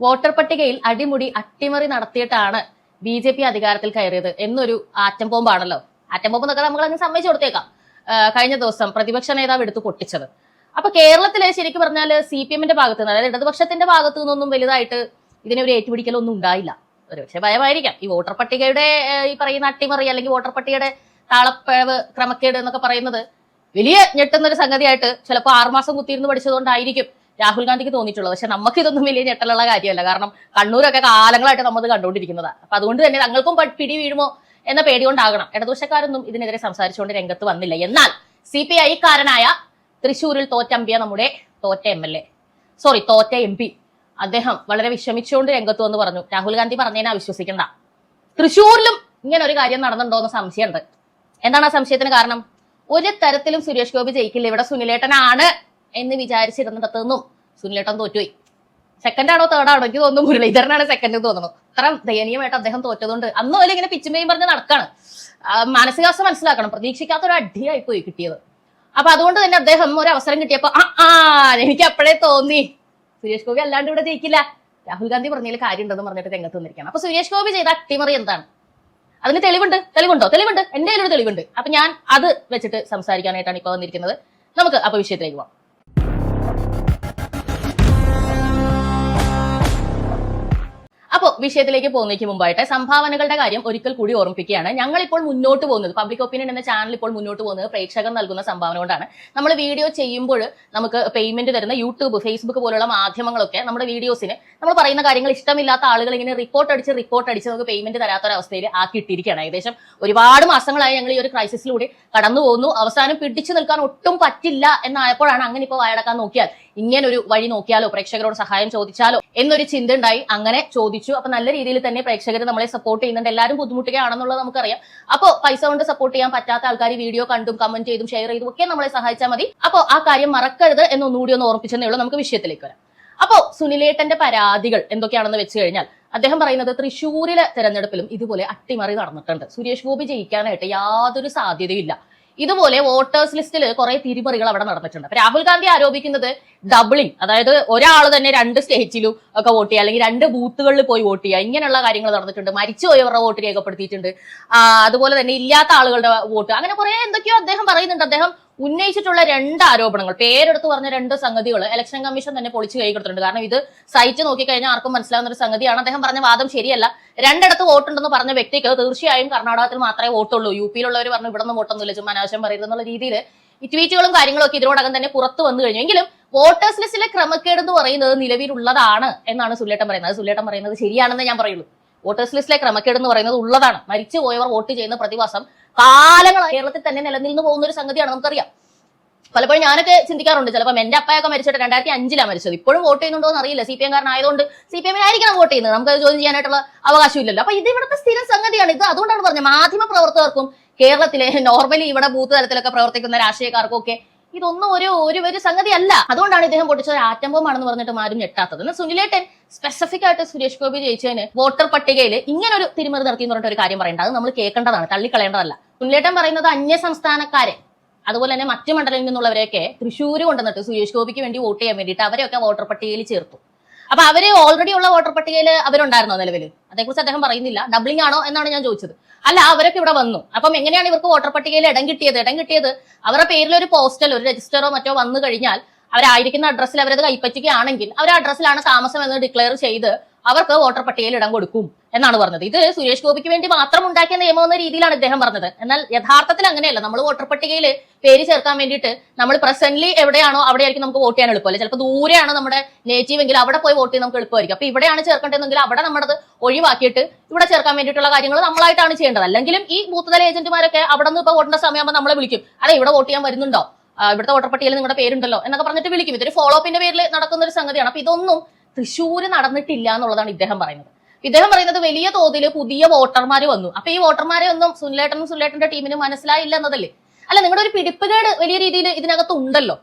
Voter പട്ടികയിൽ അടിമുടി അട്ടിമറി നടത്തിയിട്ടാണ് ബി ജെ പി അധികാരത്തിൽ കയറിയത്. എന്നൊരു ആറ്റം ബോംബാണല്ലോ. ആറ്റം ബോംബ് എന്നൊക്കെ നമ്മൾ അങ്ങ് സമ്മതിച്ചു കൊടുത്തേക്കാം. കഴിഞ്ഞ ദിവസം പ്രതിപക്ഷ നേതാവ് എടുത്തു പൊട്ടിച്ചത്. അപ്പൊ കേരളത്തിൽ ശരിക്കും പറഞ്ഞാൽ സി പി എമ്മിന്റെ ഭാഗത്ത് നിന്ന് അതായത് ഇടതുപക്ഷത്തിന്റെ ഭാഗത്തു നിന്നൊന്നും വലുതായിട്ട് ഇതിനെ ഒരു ഏറ്റുപിടിക്കലൊന്നും ഉണ്ടായില്ല. ഒരുപക്ഷെ ഭയമായിരിക്കാം. ഈ വോട്ടർ പട്ടികയുടെ ഈ പറയുന്ന അട്ടിമറി അല്ലെങ്കിൽ വോട്ടർ പട്ടികയുടെ താളപ്പിഴവ് ക്രമക്കേട് എന്നൊക്കെ പറയുന്നത് വലിയ ഞെട്ടുന്ന ഒരു സംഗതിയായിട്ട് ചിലപ്പോൾ ആറുമാസം കുത്തിയിരുന്ന് പഠിച്ചതുകൊണ്ടായിരിക്കും. രാഹുൽ ഗാന്ധിക്ക് തോന്നിയിട്ടുള്ളത്. പക്ഷെ നമുക്ക് ഇതൊന്നും വലിയ ഞെട്ടലുള്ള കാര്യമല്ല. കാരണം കണ്ണൂരൊക്കെ കാലങ്ങളായിട്ട് നമ്മൾ കണ്ടുകൊണ്ടിരിക്കുന്നതാണ് അപ്പൊ അതുകൊണ്ട് തന്നെ തങ്ങൾക്കും പിടി വീഴുമോ എന്ന പേടി കൊണ്ടാകണം ഇടതുപക്ഷക്കാരൊന്നും ഇതിനെതിരെ സംസാരിച്ചുകൊണ്ട് രംഗത്ത് വന്നില്ല. എന്നാൽ സി പി ഐക്കാരനായ തൃശൂരിൽ തോറ്റമ്പിയ നമ്മുടെ തോറ്റ എം എൽ എ സോറി തോറ്റ എം പി അദ്ദേഹം വളരെ വിഷമിച്ചുകൊണ്ട് രംഗത്ത് വന്ന് പറഞ്ഞു. രാഹുൽ ഗാന്ധി പറഞ്ഞതിനാ വിശ്വസിക്കണ്ട തൃശൂരിലും ഇങ്ങനെ ഒരു കാര്യം നടന്നുണ്ടോ എന്ന് സംശയമുണ്ട്. എന്താണ് ആ സംശയത്തിന് കാരണം? ഒരു തരത്തിലും സുരേഷ് ഗോപി ജയിക്കില്ല. ഇവിടെ സുനിലേട്ടനാണ്. എന്ന് വിചാരിച്ചിരുന്നിടത്തു നിന്നും സുനിലേട്ടൻ തോറ്റുപോയി. സെക്കൻഡ് ആണോ തേർഡ് ആണോ എനിക്ക് തോന്നുന്നു മുരളീധരനാണ് സെക്കൻഡ് തോന്നുന്നു. അത്ര ദയനീയമായിട്ട് അദ്ദേഹം തോറ്റതുകൊണ്ട് അന്ന് പോലെ ഇങ്ങനെ പിച്ചുമേയും പറഞ്ഞ് നടക്കാണ്. മാനസികാവസ്ഥ മനസ്സിലാക്കണം. പ്രതീക്ഷിക്കാത്ത ഒരു അടിയായി പോയി കിട്ടിയത്. അപ്പൊ അതുകൊണ്ട് തന്നെ അദ്ദേഹം ഒരു അവസരം കിട്ടിയപ്പോ ആ ആ എനിക്ക് അപ്പോഴേ തോന്നി. സുരേഷ് ഗോപി അല്ലാണ്ട് ഇവിടെ ജയിക്കില്ല. രാഹുൽ ഗാന്ധി പറഞ്ഞതിൽ കാര്യം ഉണ്ടെന്ന് പറഞ്ഞിട്ട് രംഗത്ത് വന്നിരിക്കുകയാണ്. അപ്പൊ സുരേഷ് ഗോപി ചെയ്ത അട്ടിമറി എന്താണ്? അതിന് തെളിവുണ്ട്. തെളിവുണ്ടോ? തെളിവുണ്ട്. എന്റെ കയ്യിലൊരു തെളിവുണ്ട്. അപ്പൊ ഞാൻ അത് വെച്ചിട്ട് സംസാരിക്കാനായിട്ടാണ് ഇപ്പൊ വന്നിരിക്കുന്നത്. നമുക്ക് അപ്പൊ വിഷയത്തിലേക്ക് പോവാം. വിഷയത്തിലേക്ക് പോകുന്നതിന് മുമ്പായിട്ട് സംഭാവനകളുടെ കാര്യം ഒരിക്കൽ കൂടി ഓർമ്മിപ്പിക്കുകയാണ്. ഞങ്ങൾ ഇപ്പോൾ മുന്നോട്ട് പോകുന്നത് പബ്ലിക് ഒപ്പീനിയൻ എന്ന ചാനൽ ഇപ്പോൾ മുന്നോട്ട് പോകുന്നത് പ്രേക്ഷകർ നൽകുന്ന സംഭാവന കൊണ്ടാണ്. നമ്മൾ വീഡിയോ ചെയ്യുമ്പോൾ നമുക്ക് പേയ്മെന്റ് തരുന്ന യൂട്യൂബ് ഫേസ്ബുക്ക് പോലുള്ള മാധ്യമങ്ങളൊക്കെ നമ്മുടെ വീഡിയോസിന് നമ്മൾ പറയുന്ന കാര്യങ്ങൾ ഇഷ്ടമില്ലാത്ത ആളുകൾ ഇങ്ങനെ റിപ്പോർട്ട് അടിച്ച് റിപ്പോർട്ട് അടിച്ച് നമുക്ക് പേയ്മെന്റ് തരാത്തൊരവസ്ഥയിൽ ആക്കിയിട്ടിരിക്കുകയാണ് ഏകദേശം ഒരുപാട് മാസങ്ങളായി ഞങ്ങൾ ഈ ഒരു ക്രൈസിസിലൂടെ കടന്നു പോകുന്നു. അവസാനം പിടിച്ചു നിൽക്കാൻ ഒട്ടും പറ്റില്ല എന്നായപ്പോഴാണ് അങ്ങനെ ഇപ്പോൾ വായടക്കാൻ നോക്കിയാൽ ഇങ്ങനെ ഒരു വഴി നോക്കിയാലോ? പ്രേക്ഷകരോട് സഹായം ചോദിച്ചാലോ? എന്നൊരു ചിന്ത ഉണ്ടായി. അങ്ങനെ ചോദിച്ചു. അപ്പൊ നല്ല രീതിയിൽ തന്നെ പ്രേക്ഷകർ നമ്മളെ സപ്പോർട്ട് ചെയ്യുന്നുണ്ട്. എല്ലാവരും ബുദ്ധിമുട്ടുകയാണെന്നുള്ളത് നമുക്കറിയാം. അപ്പോൾ പൈസ കൊണ്ട് സപ്പോർട്ട് ചെയ്യാൻ പറ്റാത്ത ആൾക്കാർ വീഡിയോ കണ്ടും കമന്റ് ചെയ്തും ഷെയർ ചെയ്തും ഒക്കെ നമ്മളെ സഹായിച്ചാൽ മതി. അപ്പോൾ ആ കാര്യം മറക്കരുത് എന്നൊന്നുകൂടി ഒന്ന് ഓർപ്പിച്ചെന്നേ ഉള്ളൂ നമുക്ക് വിഷയത്തിലേക്ക് വരാം. അപ്പോ സുനിലേട്ടന്റെ പരാതികൾ എന്തൊക്കെയാണെന്ന് വെച്ച് കഴിഞ്ഞാൽ അദ്ദേഹം പറയുന്നത് തൃശ്ശൂരിലെ തെരഞ്ഞെടുപ്പിലും ഇതുപോലെ അട്ടിമറി നടന്നിട്ടുണ്ട്. സുരേഷ് ഗോപി ജയിക്കാനായിട്ട് യാതൊരു സാധ്യതയില്ല. ഇതുപോലെ വോട്ടേഴ്സ് ലിസ്റ്റിൽ കുറെ തിരിമറികൾ അവിടെ നടന്നിട്ടുണ്ട്. രാഹുൽ ഗാന്ധി ആരോപിക്കുന്നത് ഡബിളിംഗ് അതായത് ഒരാൾ തന്നെ രണ്ട് സ്റ്റേറ്റിലും ഒക്കെ വോട്ട് ചെയ്യുക. അല്ലെങ്കിൽ രണ്ട് ബൂത്തുകളിൽ പോയി വോട്ട് ചെയ്യുക. ഇങ്ങനെയുള്ള കാര്യങ്ങൾ നടന്നിട്ടുണ്ട്. മരിച്ചുപോയവരുടെ വോട്ട് രേഖപ്പെടുത്തിയിട്ടുണ്ട്. അതുപോലെ തന്നെ ഇല്ലാത്ത ആളുകളുടെ വോട്ട്. അങ്ങനെ കുറെ എന്തൊക്കെയോ അദ്ദേഹം പറയുന്നുണ്ട്. അദ്ദേഹം ഉന്നയിച്ചിട്ടുള്ള രണ്ട് ആരോപണങ്ങൾ. പേരെടുത്ത് പറഞ്ഞ രണ്ട് സംഗതികൾ ഇലക്ഷൻ കമ്മീഷൻ തന്നെ പൊളിച്ചു കൈ കാരണം ഇത് സൈറ്റ് നോക്കിക്കഴിഞ്ഞാൽ ആർക്കും മനസ്സിലാവുന്ന ഒരു സംഗതിയാണ്. അദ്ദേഹം പറഞ്ഞ വാദം ശരിയല്ല. രണ്ടിടത്ത് വോട്ടുണ്ടെന്ന് പറഞ്ഞ വ്യക്തിക്ക് തീർച്ചയായും കർണാടകത്തിൽ മാത്രമേ വോട്ടുള്ളൂ. യു പിയിലുള്ളവർ പറഞ്ഞു ഇവിടെ നിന്ന് വോട്ടൊന്നുമില്ല. ചുമ്മാ അനാവശ്യം പറയുന്നുള്ള എന്നുള്ള രീതിയിൽ ട്വീറ്റുകളും കാര്യങ്ങളൊക്കെ ഇതിനോടകം തന്നെ പുറത്തു വന്നു കഴിഞ്ഞു. എങ്കിലും വോട്ടേഴ്സ് ലിസ്റ്റിലെ ക്രമക്കേട് എന്ന് പറയുന്നത് നിലവിലുള്ളതാണ് എന്നാണ് സുല്ലേട്ടൻ പറയുന്നത്. അത് പറയുന്നത് ശരിയാണെന്ന് ഞാൻ പറയുള്ളൂ. വോട്ടേഴ്സ് ലിസ്റ്റിലെ ക്രമക്കേട് എന്ന് പറയുന്നത് ഉള്ളതാണ്. മരിച്ചു പോയവർ വോട്ട് ചെയ്യുന്ന പ്രതിഭാസം കാലങ്ങളായി കേരളത്തിൽ തന്നെ നിലനിന്ന് പോകുന്ന ഒരു സംഗതിയാണ് നമുക്കറിയാം. പലപ്പോഴും ഞാനൊക്കെ ചിന്തിക്കാറുണ്ട്. ചിലപ്പോൾ എന്റെ അപ്പയൊക്കെ മരിച്ചിട്ട് രണ്ടായിരത്തി അഞ്ചിലാണ് മരിച്ചത്. ഇപ്പോഴും വോട്ട് ചെയ്യുന്നുണ്ടോ എന്ന് അറിയില്ല സി പി എം കാരനായതുകൊണ്ട് സി പി എമ്മിനായിരിക്കണം വോട്ട് ചെയ്യുന്നത്. നമുക്ക് ചോദ്യം ചെയ്യാനായിട്ടുള്ള അവകാശമില്ലല്ലോ. അപ്പൊ ഇത് ഇവിടുത്തെ സ്ഥിരം സംഗതിയാണ്. ഇത് അതുകൊണ്ടാണ് പറഞ്ഞത് മാധ്യമ പ്രവർത്തകർക്കും കേരളത്തിലെ നോർമലി ഇവിടെ ബൂത്ത് തലത്തിലൊക്കെ പ്രവർത്തിക്കുന്ന രാഷ്ട്രീയക്കാർക്കും ഒക്കെ ഇതൊന്നും ഒരു ഒരു ഒരു സംഗതി അല്ല. അതുകൊണ്ടാണ് ഇദ്ദേഹം പൊട്ടിച്ചത്. ആറ്റം ബോംബാണെന്ന് പറഞ്ഞിട്ട് ആരും ഞെട്ടാത്തത്. എന്നാൽ സുനിലേട്ടൻ സ്പെസിഫിക് ആയിട്ട് സുരേഷ് ഗോപി ജയിച്ചതിന് വോട്ടർ പട്ടികയിൽ ഇങ്ങനെ ഒരു തിരിമറി നടത്തി എന്ന് പറഞ്ഞിട്ട് ഒരു കാര്യം പറയേണ്ട. അത് നമ്മൾ കേൾക്കേണ്ടതാണ് തള്ളിക്കളയേണ്ടതല്ല. സുനിലേട്ടൻ പറയുന്നത് അന്യ സംസ്ഥാനക്കാരെ അതുപോലെ തന്നെ മറ്റു മണ്ഡലങ്ങളിൽ നിന്നുള്ളവരെയൊക്കെ തൃശ്ശൂർ കൊണ്ടുവന്നിട്ട് സുരേഷ് ഗോപിക്ക് വേണ്ടി വോട്ട് ചെയ്യാൻ വേണ്ടിയിട്ട് അവരെയൊക്കെ വോട്ടർ പട്ടികയിൽ ചേർത്തു. അപ്പൊ അവർ ഓൾറെഡി ഉള്ള വോട്ടർ പട്ടികയിൽ അവരുണ്ടായിരുന്നോ നിലവിൽ അതേക്കുറിച്ച് അദ്ദേഹം പറയുന്നില്ല. ഡബ്ലിംഗ് ആണോ എന്നാണ് ഞാൻ ചോദിച്ചത്. അല്ല അവരൊക്കെ ഇവിടെ വന്നു. അപ്പം എങ്ങനെയാണ് ഇവർക്ക് വോട്ടർ പട്ടികയിൽ ഇടം കിട്ടിയത്? ഇടം കിട്ടിയത് അവരുടെ പേരിൽ ഒരു പോസ്റ്റൽ ഒരു രജിസ്റ്ററോ മറ്റോ വന്നു കഴിഞ്ഞാൽ അവരായിരിക്കുന്ന അഡ്രസ്സിൽ അവരത് കൈപ്പറ്റുകയാണെങ്കിൽ അവർ അഡ്രസ്സിലാണ് താമസം എന്ന് ഡിക്ലെയർ ചെയ്ത് അവർക്ക് വോട്ടർ പട്ടികയിൽ ഇടം കൊടുക്കും എന്നാണ് പറഞ്ഞത്. ഇത് സുരേഷ് ഗോപിക്ക് വേണ്ടി മാത്രം ഉണ്ടാക്കിയ നിയമം എന്ന രീതിയിലാണ് ഇദ്ദേഹം പറഞ്ഞത്. എന്നാൽ യഥാർത്ഥത്തിൽ അങ്ങനെയല്ല. നമ്മൾ വോട്ടർ പട്ടികയിൽ പേര് ചേർക്കാൻ വേണ്ടിയിട്ട് നമ്മൾ പ്രസന്റ്ലി എവിടെയാണോ അവിടെയായിരിക്കും നമുക്ക് വോട്ട് ചെയ്യാൻ എളുപ്പമല്ലേ? ചിലപ്പോൾ ദൂരെയാണ് നമ്മുടെ നേറ്റീവ് എങ്കിൽ അവിടെ പോയി വോട്ട് ചെയ്യാൻ നമുക്ക് എളുപ്പമായിരിക്കും. അപ്പൊ ഇവിടെയാണ് ചേർക്കേണ്ടതെങ്കിൽ അവിടെ നമ്മളത് ഒഴിവാക്കിയിട്ട് ഇവിടെ ചേർക്കാൻ വേണ്ടിയിട്ടുള്ള കാര്യങ്ങൾ നമ്മളായിട്ടാണ് ചെയ്യേണ്ടത്. അല്ലെങ്കിലും ഈ ബൂത്ത് തല ഏജന്റുമാരൊക്കെ അവിടെ നിന്ന് ഇപ്പോൾ വോട്ടിന്റെ സമയമാകുമ്പോൾ നമ്മളെ വിളിക്കും. അതെ ഇവിടെ വോട്ട് ചെയ്യാൻ വരുന്നുണ്ടോ? ഇവിടുത്തെ വോട്ടർ പട്ടികയിൽ നിങ്ങളുടെ പേരുണ്ടല്ലോ എന്നൊക്കെ പറഞ്ഞിട്ട് വിളിക്കും. ഇതൊരു ഫോളോ അപ്പിന്റെ പേരിൽ നടക്കുന്ന ഒരു സംഗതിയാണ്. അപ്പൊ ഇതൊന്നും തൃശ്ശൂര് നടന്നിട്ടില്ല എന്നുള്ളതാണ് ഇദ്ദേഹം പറയുന്നത്. ഇദ്ദേഹം പറയുന്നത് വലിയ തോതിൽ പുതിയ വോട്ടർമാർ വന്നു. അപ്പൊ ഈ വോട്ടർമാരെ ഒന്നും സുനിലേട്ടനും സുനിലേട്ടന്റെ ടീമിന് മനസ്സിലായില്ല എന്നതല്ലേ? അല്ല നിങ്ങളുടെ ഒരു പിടിപ്പുകേട് വലിയ രീതിയിൽ ഇതിനകത്ത് ഉണ്ടല്ലോ.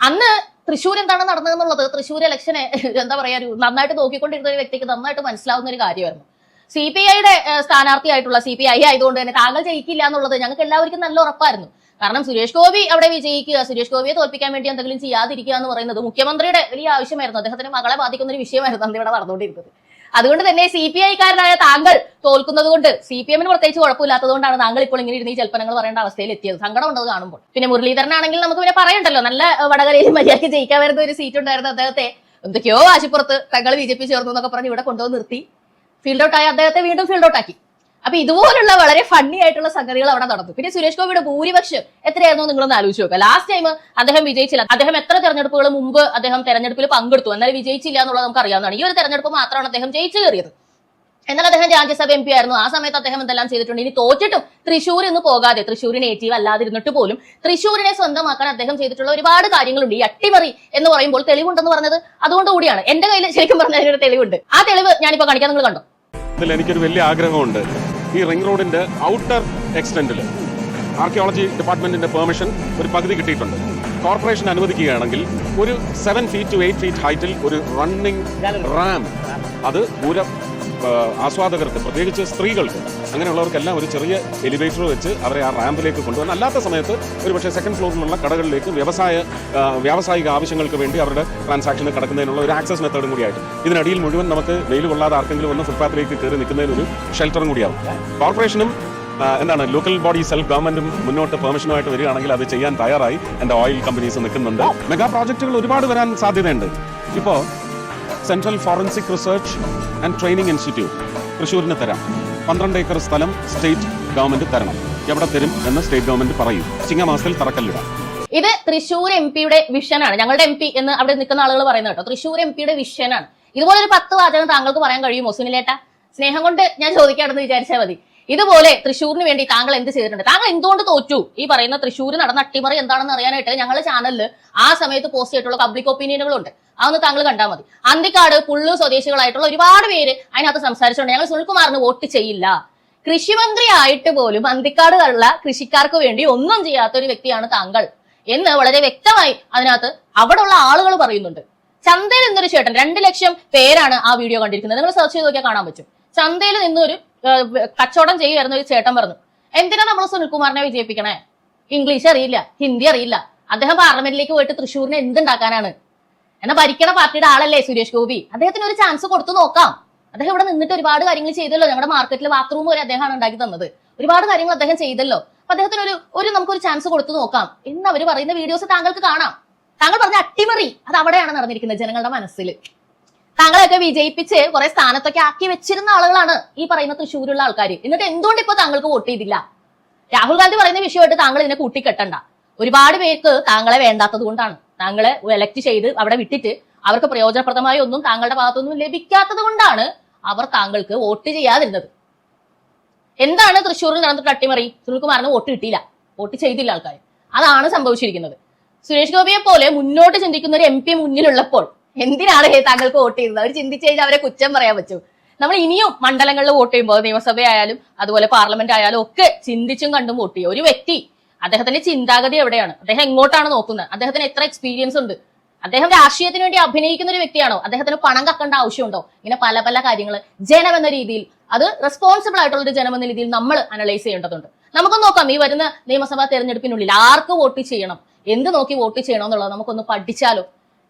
അന്ന് തൃശ്ശൂർ എന്താണ് നടന്നതെന്നുള്ളത്? തൃശ്ശൂർ ഇലക്ഷനെ എന്താ പറയാ നന്നായിട്ട് നോക്കിക്കൊണ്ടിരുന്ന ഒരു വ്യക്തിക്ക് നന്നായിട്ട് മനസ്സിലാവുന്ന ഒരു കാര്യമായിരുന്നു. സി പി ഐയുടെ സ്ഥാനാർത്ഥിയായിട്ടുള്ള സി പി ഐ ആയതുകൊണ്ട് തന്നെ താങ്കൾ ജയിക്കില്ല എന്നുള്ളത് ഞങ്ങൾക്ക് എല്ലാവർക്കും നല്ല ഉറപ്പായിരുന്നു. കാരണം സുരേഷ് ഗോപി അവിടെ വിജയിക്കുക സുരേഷ് ഗോപിയെ തോൽപ്പിക്കാൻ വേണ്ടി എന്തെങ്കിലും ചെയ്യാതിരിക്കുക എന്ന് പറയുന്നത് മുഖ്യമന്ത്രിയുടെ വലിയ ആവശ്യമായിരുന്നു. അദ്ദേഹത്തിന് മകളെ ബാധിക്കുന്ന ഒരു വിഷയമായിരുന്നു അന്ന് ഇവിടെ നടന്നുകൊണ്ടിരുന്നത്. അതുകൊണ്ട് തന്നെ സി പി ഐക്കാരനായ താങ്കൾ തോൽക്കുന്നത് കൊണ്ട് സി പി എമ്മിന് പ്രത്യേകിച്ച് കുഴപ്പമില്ലാത്തതുകൊണ്ടാണ് താങ്കൾ ഇപ്പോൾ ഇങ്ങനെ ഇരുന്ന് ഈ ജൽപ്പനങ്ങൾ പറയേണ്ട അവസ്ഥയിൽ എത്തിയത്. സങ്കടം ഉണ്ടത് കാണുമ്പോൾ. പിന്നെ മുരളീധരനാണെങ്കിൽ നമുക്ക് പിന്നെ പറയണ്ടല്ലോ. നല്ല വടകരയിൽ മര്യാദയ്ക്ക് ജയിക്കാൻ വരുന്ന ഒരു സീറ്റ് ഉണ്ടായിരുന്നു അദ്ദേഹത്തെ. എന്തൊക്കെയോ ആശുപുറത്ത് തങ്ങൾ ബി ജെ പി ചേർന്നു എന്നൊക്കെ പറഞ്ഞ് ഇവിടെ കൊണ്ടുവന്ന് നിർത്തി. ഫീൽഡ് ഔട്ട് ആയി അദ്ദേഹത്തെ വീണ്ടും ഫീൽഡ് ഔട്ട് ആക്കി. അപ്പൊ ഇതുപോലുള്ള വളരെ ഫണ്ണി ആയിട്ടുള്ള സംഗതികൾ അവിടെ നടന്നു. പിന്നെ സുരേഷ് ഗോപിയുടെ ഭൂരിപക്ഷം എത്രയായിരുന്നു നിങ്ങളൊന്ന് ആലോചിച്ച് നോക്കുക ലാസ്റ്റ് ടൈം അദ്ദേഹം വിജയിച്ചില്ല. അദ്ദേഹം എത്ര തെരഞ്ഞെടുപ്പുകൾ മുമ്പ് അദ്ദേഹം തെരഞ്ഞെടുപ്പിൽ പങ്കെടുത്തു. എന്നാൽ വിജയിച്ചില്ല എന്നുള്ളത് നമുക്ക് അറിയാവുന്നതാണ്. ഈ ഒരു തെരഞ്ഞെടുപ്പ് മാത്രമാണ് അദ്ദേഹം ജയിച്ചു കയറിയത്. എന്നാൽ അദ്ദേഹം രാജ്യസഭ എം പി ആയിരുന്നു. ആ സമയത്ത് അദ്ദേഹം എന്തെല്ലാം ചെയ്തിട്ടുണ്ട്? ഇനി തോറ്റിട്ടും തൃശ്ശൂർ ഇന്ന് പോകാതെ തൃശ്ശൂർ നേറ്റീവ് അല്ലാതിരുന്നിട്ട് പോലും തൃശ്ശൂരിനെ സ്വന്തമാക്കാൻ അദ്ദേഹം ചെയ്തിട്ടുള്ള ഒരുപാട് കാര്യങ്ങളുണ്ട്. ഈ അട്ടിമറി എന്ന് പറയുമ്പോൾ തെളിവുണ്ടെന്ന് പറഞ്ഞത് അതുകൊണ്ട് കൂടിയാണ്. എന്റെ കയ്യിൽ ശരിക്കും പറഞ്ഞ തെളിവുണ്ട്. ആ തെളിവ് ഞാനിപ്പോ കാണിക്കാൻ നിങ്ങൾ കണ്ടോ? എനിക്കൊരു വലിയ ആഗ്രഹമുണ്ട്. ഈ റിംഗ് റോഡിന്റെ ഔട്ടർ എക്സ്റ്റെൻഡിൽ ആർക്കിയോളജി ഡിപ്പാർട്ട്മെന്റിന്റെ പെർമിഷൻ ഒരു പകുതി കിട്ടിയിട്ടുണ്ട്. കോർപ്പറേഷൻ അനുവദിക്കുകയാണെങ്കിൽ ഒരു seven feet to eight feet ഹൈറ്റിൽ ഒരു റണ്ണിംഗ് റാം അത് പൂര ആ, ആസ്വാദകർക്ക് പ്രത്യേകിച്ച് സ്ത്രീകൾക്ക് അങ്ങനെയുള്ളവർക്കെല്ലാം ഒരു ചെറിയ എലിവേറ്റർ വെച്ച് അവരെ ആ റാമ്പിലേക്ക് കൊണ്ടുവന്ന് അല്ലാത്ത സമയത്ത് ഒരു പക്ഷേ സെക്കൻഡ് ഫ്ലോറിലുള്ള കടകളിലേക്ക് വ്യവസായ വ്യാവസായിക ആവശ്യങ്ങൾക്ക് വേണ്ടി അവരുടെ ട്രാൻസാക്ഷന് കടക്കുന്നതിനുള്ള ഒരു ആക്സസ് മെത്തേഡും കൂടിയായിട്ട്. ഇതിനടിയിൽ മുഴുവൻ നമുക്ക് വെയിൽ കൊള്ളാതെ ആർക്കെങ്കിലും ഒന്ന് ഫുട്പാത്തിലേക്ക് കയറി നിൽക്കുന്നതിനൊരു ഷെൽട്ടറും കൂടിയാവും. കോർപ്പറേഷനും എന്താണ് ലോക്കൽ ബോഡി സെൽഫ് ഗവൺമെന്റും മുന്നോട്ട് പെർമിഷനുമായിട്ട് വരികയാണെങ്കിൽ അത് ചെയ്യാൻ തയ്യാറായി. എന്റെ ഓയിൽ കമ്പനീസ് നിൽക്കുന്നുണ്ട്. മെഗാ പ്രോജക്റ്റുകൾ ഒരുപാട് വരാൻ സാധ്യതയുണ്ട്. ഇപ്പോൾ central forensic research and training institute തൃശ്ശൂരിന് തരാം. പന്ത്രണ്ട് ഏക്കർ സ്ഥലം സ്റ്റേറ്റ് ഗവൺമെന്റ് തരണം. എവിടെ തരും എന്ന് സ്റ്റേറ്റ് ഗവൺമെന്റ് പറയും. ചിങ്ങമാസത്തിൽ തറക്കല്ലിടാം. ഇത് തൃശ്ശൂർ എം പിയുടെ വിഷനാണ് ഞങ്ങളുടെ എം പി എന്ന് അവിടെ നിൽക്കുന്ന ആളുകൾ പറയുന്നത് കേട്ടോ. തൃശ്ശൂർ എം പിയുടെ വിഷനാണ് ഇതുപോലെ ഒരു പത്ത് വാചകം താങ്കൾക്ക് പറയാൻ കഴിയുമോ സുനിലേട്ട? സ്നേഹം കൊണ്ട് ഞാൻ ചോദിക്കാണെന്ന് വിചാരിച്ചാൽ മതി. ഇതുപോലെ തൃശ്ശൂരിന് വേണ്ടി താങ്കൾ എന്ത് ചെയ്തിട്ടുണ്ട്? താങ്കൾ എന്തുകൊണ്ട് തോറ്റു? ഈ പറയുന്ന തൃശ്ശൂർ നടന്ന അട്ടിമറി എന്താണെന്ന് അറിയാനായിട്ട് ഞങ്ങളുടെ ചാനലിൽ ആ സമയത്ത് പോസ്റ്റ് ചെയ്തിട്ടുള്ള പബ്ലിക് ഒപ്പീനിയനുകളുണ്ട് അതൊന്ന് താങ്കൾ കണ്ടാൽ മതി. അന്തിക്കാട് പുള്ളു സ്വദേശികളായിട്ടുള്ള ഒരുപാട് പേര് അതിനകത്ത് സംസാരിച്ചിട്ടുണ്ട്. ഞങ്ങൾ സുനിൽകുമാറിന് വോട്ട് ചെയ്യില്ല. കൃഷിമന്ത്രി ആയിട്ട് പോലും അന്തിക്കാടുള്ള കൃഷിക്കാർക്ക് വേണ്ടി ഒന്നും ചെയ്യാത്ത ഒരു വ്യക്തിയാണ് താങ്കൾ എന്ന് വളരെ വ്യക്തമായി അതിനകത്ത് അവിടെയുള്ള ആളുകൾ പറയുന്നുണ്ട്. ചന്തയിൽ നിന്നൊരു ചേട്ടൻ രണ്ട് ലക്ഷം പേരാണ് ആ വീഡിയോ കണ്ടിരിക്കുന്നത്. നിങ്ങൾ സെർച്ച് ചെയ്ത് നോക്കിയാൽ കാണാൻ പറ്റും. ചന്തയിൽ നിന്നൊരു കച്ചവടം ചെയ്യുമായിരുന്ന ഒരു ചേട്ടൻ പറഞ്ഞു എന്തിനാ നമ്മൾ സുനിൽകുമാറിനെ വിജയിപ്പിക്കണേ? ഇംഗ്ലീഷ് അറിയില്ല ഹിന്ദി അറിയില്ല. അദ്ദേഹം പാർലമെന്റിലേക്ക് പോയിട്ട് തൃശ്ശൂരിനെ എന്തുണ്ടാക്കാനാണ്? എന്നാ ഭരിക്കണ പാർട്ടിയുടെ ആളല്ലേ സുരേഷ് ഗോപി? അദ്ദേഹത്തിന് ഒരു ചാൻസ് കൊടുത്തു നോക്കാം. അദ്ദേഹം ഇവിടെ നിന്നിട്ട് ഒരുപാട് കാര്യങ്ങൾ ചെയ്തല്ലോ. ഞങ്ങളുടെ മാർക്കറ്റിൽ ബാത്റൂം വരെ അദ്ദേഹമാണ് ഉണ്ടാക്കി തന്നത്. ഒരുപാട് കാര്യങ്ങൾ അദ്ദേഹം ചെയ്തല്ലോ. അപ്പൊ അദ്ദേഹത്തിന് ഒരു ഒരു നമുക്കൊരു ചാൻസ് കൊടുത്തു നോക്കാം. എന്ന് അവർ പറയുന്ന വീഡിയോസ് താങ്കൾക്ക് കാണാം. താങ്കൾ പറഞ്ഞ അട്ടിമറി അത് അവിടെയാണ് നടന്നിരിക്കുന്നത് ജനങ്ങളുടെ മനസ്സിൽ താങ്കളെയൊക്കെ വിജയിപ്പിച്ച് കുറെ സ്ഥാനത്തൊക്കെ ആക്കി വെച്ചിരുന്ന ആളുകളാണ് ഈ പറയുന്ന തൃശ്ശൂരുള്ള ആൾക്കാർ എന്നിട്ട് എന്തുകൊണ്ട് ഇപ്പൊ താങ്കൾക്ക് വോട്ട് ചെയ്തില്ല? രാഹുൽ ഗാന്ധി പറയുന്ന വിഷയമായിട്ട് താങ്കൾ ഇതിനെ കൂട്ടിക്കെട്ടണ്ട. ഒരുപാട് പേർക്ക് താങ്കളെ വേണ്ടാത്തത് കൊണ്ടാണ്. താങ്കളെ എലക്ട് ചെയ്ത് അവിടെ വിട്ടിട്ട് അവർക്ക് പ്രയോജനപ്രദമായ ഒന്നും താങ്കളുടെ ഭാഗത്തൊന്നും ലഭിക്കാത്തത് കൊണ്ടാണ് അവർ താങ്കൾക്ക് വോട്ട് ചെയ്യാതിരുന്നത്. എന്താണ് തൃശ്ശൂരിൽ നടന്നിട്ട് അട്ടിമറി? സുനിൽകുമാറിന് വോട്ട് കിട്ടിയില്ല. വോട്ട് ചെയ്തില്ല ആൾക്കാർ അതാണ് സംഭവിച്ചിരിക്കുന്നത്. സുരേഷ് ഗോപിയെ പോലെ മുന്നോട്ട് ചിന്തിക്കുന്ന ഒരു എം പി മുന്നിലുള്ളപ്പോൾ എന്തിനാണ് താങ്കൾക്ക് വോട്ട് ചെയ്യുന്നത് അവർ ചിന്തിച്ചു കഴിഞ്ഞാൽ അവരെ കുറ്റം പറയാൻ പറ്റും. നമ്മൾ ഇനിയും മണ്ഡലങ്ങളിൽ വോട്ട് ചെയ്യുമ്പോൾ നിയമസഭയായാലും അതുപോലെ പാർലമെന്റ് ആയാലും ഒക്കെ ചിന്തിച്ചും കണ്ടും വോട്ട് ചെയ്യും. ഒരു വ്യക്തി അദ്ദേഹത്തിന്റെ ചിന്താഗതി എവിടെയാണ്? അദ്ദേഹം എങ്ങോട്ടാണ് നോക്കുന്നത്? അദ്ദേഹത്തിന് എത്ര എക്സ്പീരിയൻസ് ഉണ്ട്? അദ്ദേഹം രാഷ്ട്രീയത്തിന് വേണ്ടി അഭിനയിക്കുന്ന ഒരു വ്യക്തിയാണോ? അദ്ദേഹത്തിന് പണം കക്കേണ്ട ആവശ്യമുണ്ടോ? ഇങ്ങനെ പല പല കാര്യങ്ങൾ. ജനം എന്ന രീതിയിൽ അത് റെസ്പോൺസിബിൾ ആയിട്ടുള്ള ഒരു ജനം എന്ന രീതിയിൽ നമ്മൾ അനലൈസ് ചെയ്യേണ്ടതുണ്ട്. നമുക്ക് നോക്കാം ഈ വരുന്ന നിയമസഭാ തെരഞ്ഞെടുപ്പിനുള്ളിൽ ആർക്ക് വോട്ട് ചെയ്യണം? എന്ത് നോക്കി വോട്ട് ചെയ്യണം എന്നുള്ളത് നമുക്കൊന്ന് പഠിച്ചാലോ?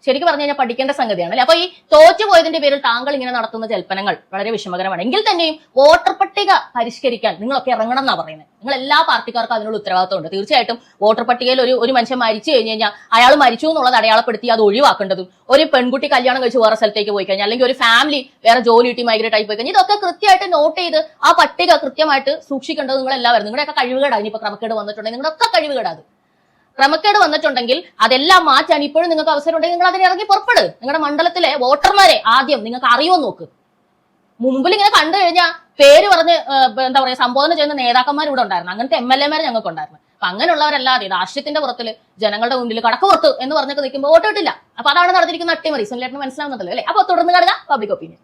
ശരിക്കും പറഞ്ഞു കഴിഞ്ഞാൽ പഠിക്കേണ്ട സംഗതിയാണ് അപ്പൊ ഈ തോറ്റു പോയതിന്റെ പേരിൽ താങ്കൾ ഇങ്ങനെ നടത്തുന്ന ജൽപ്പനങ്ങൾ വളരെ വിഷമകരമാണ്. എങ്കിൽ തന്നെയും വോട്ടർ പട്ടിക പരിഷ്കരിക്കാൻ നിങ്ങളൊക്കെ ഇറങ്ങണം എന്നാ പറയുന്നത്. നിങ്ങൾ എല്ലാ പാർട്ടിക്കാർക്കും അതിനുള്ള ഉത്തരവാദിത്തമുണ്ട് തീർച്ചയായിട്ടും വോട്ടർ പട്ടികയിൽ ഒരു ഒരു മനുഷ്യൻ മരിച്ചു കഴിഞ്ഞു കഴിഞ്ഞാൽ അയാൾ മരിച്ചു എന്നുള്ളത് അടയാളപ്പെടുത്തി അത് ഒഴിവാക്കേണ്ടതും ഒരു പെൺകുട്ടി കല്യാണം കഴിച്ച് വേറെ സ്ഥലത്തേക്ക് പോയി കഴിഞ്ഞാൽ അല്ലെങ്കിൽ ഒരു ഫാമിലി വേറെ ജോലി കിട്ടി മൈഗ്രേറ്റ് ആയി പോയി കഴിഞ്ഞാൽ ഇതൊക്കെ കൃത്യമായിട്ട് നോട്ട് ചെയ്ത് ആ പട്ടിക കൃത്യമായിട്ട് സൂക്ഷിക്കേണ്ടത് നിങ്ങൾ എല്ലാവരും നിങ്ങളുടെയൊക്കെ കഴിവുകേടാണ് ഇനിയിപ്പോൾ ക്രമക്കേട് വന്നിട്ടുണ്ടെങ്കിൽ നിങ്ങളുടെയൊക്കെ കഴിവുകേടാത് ക്രമക്കേട് വന്നിട്ടുണ്ടെങ്കിൽ അതെല്ലാം മാറ്റാൻ ഇപ്പോഴും നിങ്ങൾക്ക് അവസരം ഉണ്ടെങ്കിൽ നിങ്ങൾ അതിന് ഇറങ്ങി പുറപ്പെടു. നിങ്ങളുടെ മണ്ഡലത്തിലെ വോട്ടർമാരെ ആദ്യം നിങ്ങൾക്ക് അറിയുമോ നോക്ക്. മുമ്പിൽ ഇങ്ങനെ കണ്ടു കഴിഞ്ഞാൽ പേര് പറഞ്ഞ് എന്താ പറയുക സംബോധന ചെയ്യുന്ന നേതാക്കന്മാർ ഇവിടെ ഉണ്ടായിരുന്നു. അങ്ങനത്തെ എം എൽ എമാർ ഞങ്ങൾക്ക് ഉണ്ടായിരുന്നു. അപ്പൊ അങ്ങനെയുള്ളവരല്ലാതെ രാഷ്ട്രീയത്തിന്റെ പുറത്തിൽ ജനങ്ങളുടെ മുന്നിൽ കടക്ക് പുറത്ത് എന്ന് പറഞ്ഞൊക്കെ നിൽക്കുമ്പോൾ വോട്ട് കിട്ടില്ല. അപ്പൊ അതാണ് നടന്നിരിക്കുന്ന അട്ടിമറി. സുനിലേട്ടന് മനസ്സിലാവുന്നുണ്ടല്ലോ അല്ലേ? അപ്പൊ തുടർന്ന് കാണുക പബ്ലിക് ഒപ്പീനിയൻ